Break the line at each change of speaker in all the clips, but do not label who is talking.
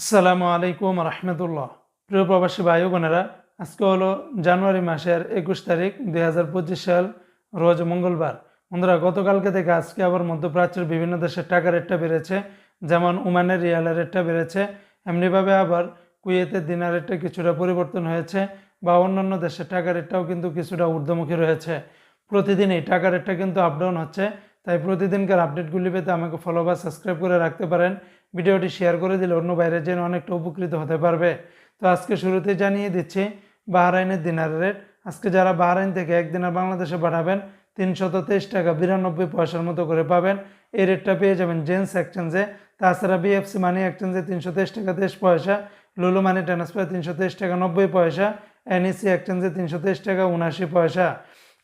আসসালামু আলাইকুম রহমতুল্লাহ। প্রিয় প্রবাসী ভাই বোনেরা আজকে হলো জানুয়ারি মাসের একুশ তারিখ, দুই হাজার পঁচিশ সাল, রোজ মঙ্গলবার। বন্ধুরা, গতকালকে থেকে আজকে আবার মধ্যপ্রাচ্যের বিভিন্ন দেশের টাকা রেটটা বেড়েছে, যেমন ওমানের রিয়ালের রেটটা বেড়েছে, এমনিভাবে আবার কুয়েতের দিনার রেটটা কিছুটা পরিবর্তন হয়েছে বা অন্যান্য দেশের টাকা রেটটাও কিন্তু কিছুটা ঊর্ধ্বমুখী রয়েছে। প্রতিদিন এই টাকা রেটটা কিন্তু আপডাউন হচ্ছে, তাই প্রতিদিনকার আপডেটগুলি পেতে আমাকে ফলো বা সাবস্ক্রাইব করে রাখতে পারেন। ভিডিওটি শেয়ার করে দিলে অন্য বাইরে যেন অনেকটা উপকৃত হতে পারবে। তো আজকে শুরুতে জানিয়ে দিচ্ছি, বাহরাইনের দিনার রেট। আজকে যারা বাহরাইন থেকে এক দিনার বাংলাদেশে পাঠাবেন, তিনশত তেইশ টাকা বিরানব্বই পয়সার মতো করে পাবেন। এই রেটটা পেয়ে যাবেন জেন্স এক্সচেঞ্জে। তাছাড়া বিএফসি মানি এক্সচেঞ্জে তিনশো তেইশ টাকা তেইশ পয়সা, লুলু মানি ট্রান্সফার তিনশো তেইশ টাকা নব্বই পয়সা, এনইসি এক্সচেঞ্জে তিনশো তেইশ টাকা উনআশি পয়সা।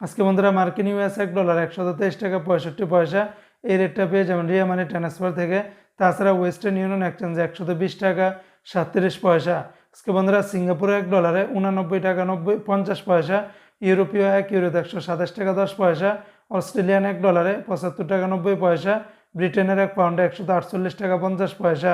আজকে বন্ধুরা, মার্কিন ইউএস এক ডলার একশত তেইশ টাকা পঁয়ষট্টি পয়সা। এই রেটটা পেয়ে যাবেন রিয়া মানি ট্রান্সফার থেকে তাছাড়া ওয়েস্টার্ন ইউনিয়ন এক্সচেঞ্জে একশত বিশ টাকা, সাতত্রিশ পয়সা। আজকে বন্ধুরা, সিঙ্গাপুরে এক ডলারে উনানব্বই টাকা, নব্বই, পঞ্চাশ পয়সা। ইউরোপীয় এক, ইউরোতে একশো সাতাশ টাকা, দশ পয়সা। অস্ট্রেলিয়ান এক ডলারে পঁচাত্তর টাকা, নব্বই পয়সা। ব্রিটেনের এক পাউন্ডে একশত আটচল্লিশ টাকা, পঞ্চাশ পয়সা।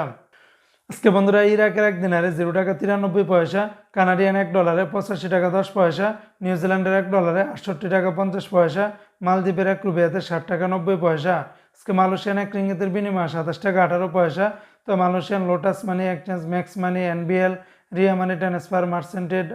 আজকে বন্ধুরা, ইরাকের এক দিনারে জিরো টাকা, তিরানব্বই পয়সা। কানাডিয়ান এক ডলারে পঁচাশি টাকা, দশ পয়সা। নিউজিল্যান্ডের এক ডলারে আটষট্টি টাকা, পঞ্চাশ পয়সা। মালদ্বীপের এক রুপিয়াতে ষাট টাকা, নব্বই পয়সা। আজকে মালয়েশিয়ান এক রিঙ্গিতের বিনিময়ে সাতাশ টাকা, আঠারো পয়সা। তো Malaysian Lotus Money Exchange, Max Money, NBL, Ria Money Transfer, মার্সেন্টেড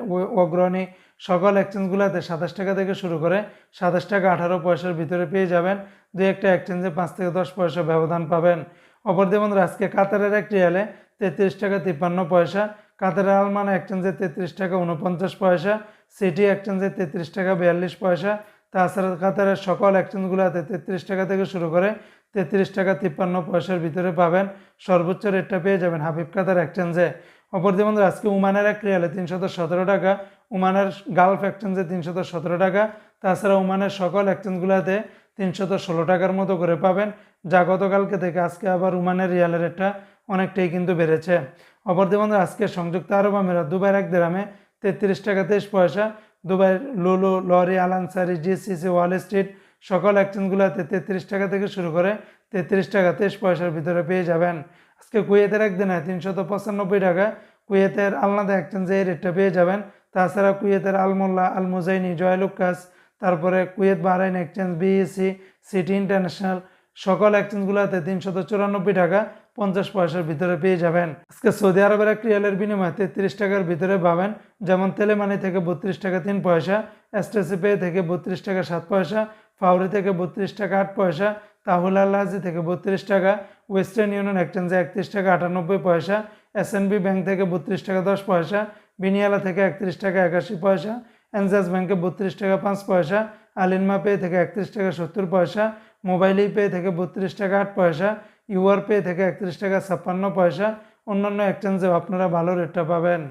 Agrani সকল এক্সচেঞ্জগুলোতে সাতাশ টাকা থেকে শুরু করে সাতাশ টাকা, আঠারো পয়সার ভিতরে পেয়ে যাবেন। দুই একটা এক্সচেঞ্জে পাঁচ থেকে দশ পয়সা ব্যবধান পাবেন। অপরদিকে বন্ধুরা, আজকে কাতারের এক রিয়ালে তেত্রিশ টাকা তিপ্পান্ন পয়সা, কাতারের আলমানা এক্সচেঞ্জে তেত্রিশ টাকা উনপঞ্চাশ পয়সা, সিটি এক্সচেঞ্জে তেত্রিশ টাকা বিয়াল্লিশ পয়সা তাছাড়া কাতারের সকল এক্সচেঞ্জগুলোতে তেত্রিশ টাকা থেকে শুরু করে তেত্রিশ টাকা তিপ্পান্ন পয়সার ভিতরে পাবেন। সর্বোচ্চ রেটটা পেয়ে যাবেন হাবিব কাতার এক্সচেঞ্জে। অপরদিকে বন্ধুরা, আজকে উমানের এক রিয়ালে তিনশত সতেরো টাকা, উমানের গালফ এক্সচেঞ্জে তিনশত সতেরো টাকা। তাছাড়া উমানের সকল এক্সচেঞ্জগুলোতে তিনশত ষোলো টাকার মতো করে পাবেন। যা গতকালকে থেকে আজকে আবার উমানের রিয়ালের রেটটা অনেকটাই কিন্তু বেড়েছে। অপরদিকে বন্ধুরা, আজকে সংযুক্ত আরব আমিরাত দুবাইয়ের এক দেরামে তেত্রিশ টাকা তেইশ পয়সা দুবাইয়ের Lulu, lorry, Al Ansari, GCC, Wall Street সকল এক্সচেঞ্জগুলোতে তেত্রিশ টাকা থেকে শুরু করে তেত্রিশ টাকা তেইশ পয়সার ভিতরে পেয়ে যাবেন। আজকে কুয়েতের একদিনে তিনশত পঁচানব্বই টাকা কুয়েতের আলনাদা এক্সচেঞ্জে এই রেটটা পেয়ে যাবেন। তাছাড়া কুয়েতের আলমোল্লা আল মুজাইনি জয়লুকাস তারপরে Kuwait Bahrain Exchange BSC City International সকল এক্সচেঞ্জগুলোতে তিনশত চুরানব্বই টাকা পঞ্চাশ পয়সার ভিতরে পেয়ে যাবেন। আজকে সৌদি আরবের এক রিয়ালের বিনিময়ে তেত্রিশ টাকার ভিতরে পাবেন। যেমন তেলেমানি থেকে বত্রিশ টাকা তিন পয়সা এসটিসি পে থেকে বত্রিশ টাকা সাত পয়সা, ফাউরি থেকে বত্রিশ টাকা আট পয়সা, তাহুল আল্লাহাজি থেকে বত্রিশ টাকা, ওয়েস্টার্ন ইউনিয়ন এক্সচেঞ্জে একত্রিশ টাকা আটানব্বই পয়সা এসএনবি ব্যাংক থেকে বত্রিশ টাকা দশ পয়সা, বিনিয়ালা থেকে একত্রিশ টাকা একাশি পয়সা এনজাস ব্যাংকে বত্রিশ টাকা পাঁচ পয়সা আলিনমা পে থেকে একত্রিশ টাকা সত্তর পয়সা, মোবাইল পে থেকে বত্রিশ টাকা আট পয়সা ইউআর পে থেকে একত্রিশ টাকা ছাপ্পান্ন পয়সা অন্যান্য এক্সচেঞ্জেও আপনারা ভালো রেটটা পাবেন।